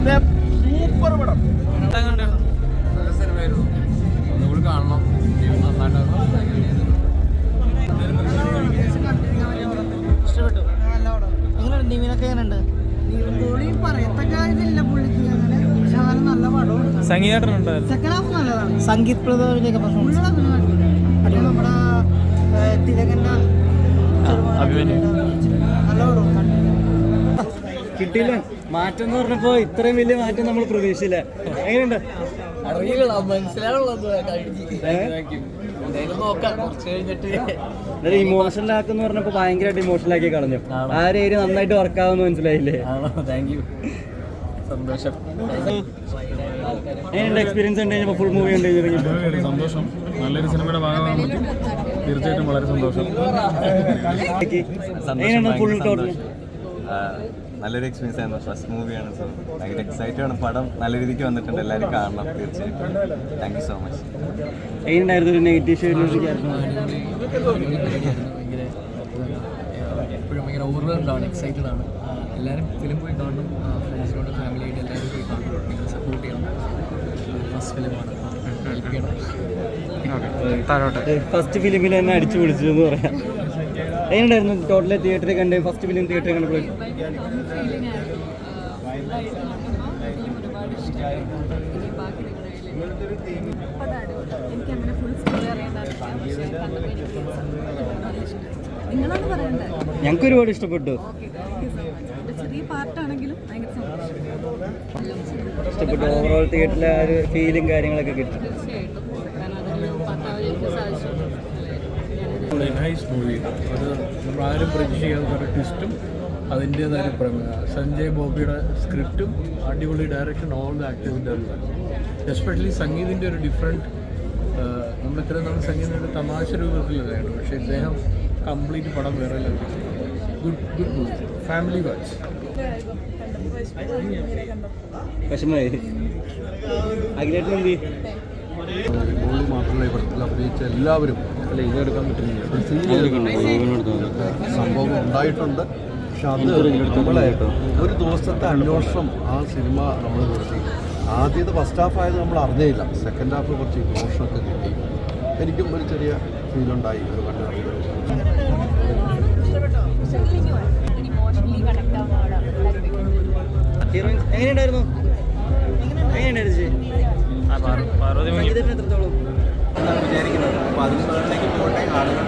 പിന്നെ സൂപ്പർ നല്ല സിനിമയായിരുന്നു ഒന്നുകൂടി കാണണം ഇഷ്ടപ്പെട്ടു എങ്ങനെയുണ്ട് നിവിനൊക്കെ എങ്ങനെയുണ്ട് സംഗീതം. നമ്മുടെ തിലകന്റെ നല്ല പടം കിട്ടിയില്ല. മാറ്റം എന്ന് പറഞ്ഞപ്പോ ഇത്രയും വലിയ മാറ്റം നമ്മൾ പ്രതീക്ഷിച്ചില്ല. എങ്ങനെയുണ്ട്? അറിയില്ല മനസ്സിലാവുള്ളത് എന്തായാലും നോക്കാം കുറച്ച് കഴിഞ്ഞിട്ട്. ഇമോഷണൽ ആക്കെന്ന് പറഞ്ഞപ്പോ ഭയങ്കരമായിട്ട് ഇമോഷണൽ ആക്കി കളഞ്ഞു. ആ ഒരു ഏരിയ നന്നായിട്ട് വർക്ക് ആവുമെന്ന് മനസ്സിലായില്ലേ? താങ്ക് യു സന്തോഷം. എങ്ങനെയുണ്ട്? എക്സ്പീരിയൻസ് ഉണ്ട് ഫുൾ മൂവി ഉണ്ട് സന്തോഷം. നല്ലൊരു സിനിമയുടെ ഭാഗമാകാൻ പറ്റി തീർച്ചയായിട്ടും വളരെ സന്തോഷം. എങ്ങനെയുണ്ട്? ഫുൾ ടോട്ടൽ ആ, നല്ലൊരു എക്സ്പീരിയൻസ് ആയിരുന്നു. ഫസ്റ്റ് മൂവിയാണ് സോ ഭയങ്കര എക്സൈറ്റഡ് ആണ്. പടം നല്ല രീതിക്ക് വന്നിട്ടുണ്ട്. എല്ലാവരും കാണണം. തീർച്ചയായിട്ടും. താങ്ക് യു സോ മച്ച് എങ്ങനെയുണ്ടായിരുന്നു ഒരു നെഗറ്റീവ് എപ്പോഴും ഭയങ്കര ഓവർവെൽഡ് എക്സൈറ്റഡ് ആണ്. എല്ലാവരും ഫിലിം പോയി കാണണം. ഫ്രണ്ട്സിനോട് ഫാമിലിയായിട്ട് എല്ലാവരും പോയി കാണണം. നിങ്ങൾ സപ്പോർട്ട് ചെയ്യണം. ഫസ്റ്റ് ഫിലിമാണ് ഫസ്റ്റ് ഫിലിമിൽ തന്നെ അടിച്ചു പിടിച്ചു എന്ന് പറയാം. എങ്ങനെയുണ്ടായിരുന്നു ടോട്ടൽ തിയേറ്ററിൽ കണ്ട് ഫസ്റ്റ് ഫിലിം തിയേറ്ററിൽ കണ്ടപ്പോൾ എനിക്കങ്ങനെ ഫുൾ ഞങ്ങൾക്ക് ഒരുപാട് ഇഷ്ടപ്പെട്ടു. ഇഷ്ടപ്പെട്ടു ഓവറോൾ തിയേറ്ററിലെ ആ ഒരു ഫീലും കാര്യങ്ങളൊക്കെ കിട്ടും. നൈസ് മൂവി അത് നമ്മളാരും പ്രതീക്ഷ ചെയ്യാത്ത ഒരു ട്വിസ്റ്റും അതിന്റേതായ സഞ്ജയ് ബോബിയുടെ സ്ക്രിപ്റ്റും അടിപൊളി ഡയറക്ഷൻ ഓൾ ദ ആക്ടേഴ്സിന്റെ എസ്പെഷ്യലി സംഗീതിന്റെ ഒരു ഡിഫറെന്റ് നമ്മൾ ഇത്ര നമ്മൾ സംഗീതത്തിന്റെ തമാശ രൂപത്തിലല്ലായിരുന്നു പക്ഷേ ഇദ്ദേഹം കംപ്ലീറ്റ് പടം വേറെ good good movie family watch വിഷമായി അഖിലേട്ടൻ എന്ത് മാത്രമല്ല ഇവിടുത്തെ അഭിനയിച്ച എല്ലാവരും അല്ല ഇതെടുക്കാൻ പറ്റുന്നില്ല. സംഭവം ഉണ്ടായിട്ടുണ്ട്. പക്ഷെ അത് നമ്മളെ ഒരു ദിവസത്തെ അന്വേഷണം ആ സിനിമ നമ്മൾ നിർത്തി ആദ്യത്തെ ഫസ്റ്റ് ഹാഫ് ആയത് നമ്മൾ അറിഞ്ഞേയില്ല സെക്കൻഡ് ഹാഫ് കുറച്ച് ഇമോഷനൊക്കെ കിട്ടി. എനിക്കും ഒരു ചെറിയ ഫീലുണ്ടായി ഒരു കണ്ടു ഇമോഷണലി കണക്ട് ആവുന്ന ഹീറോയിൻ എങ്ങനെയുണ്ടായിരുന്നു? എങ്ങനെയുണ്ടായിരുന്നു ചേച്ചി? സംഗീതത്തിന് എത്രത്തോളം? വിചാരിക്കുന്നത്. അപ്പോൾ അതിന് മുകളിലേക്ക് പോകട്ടെ ആളുകൾ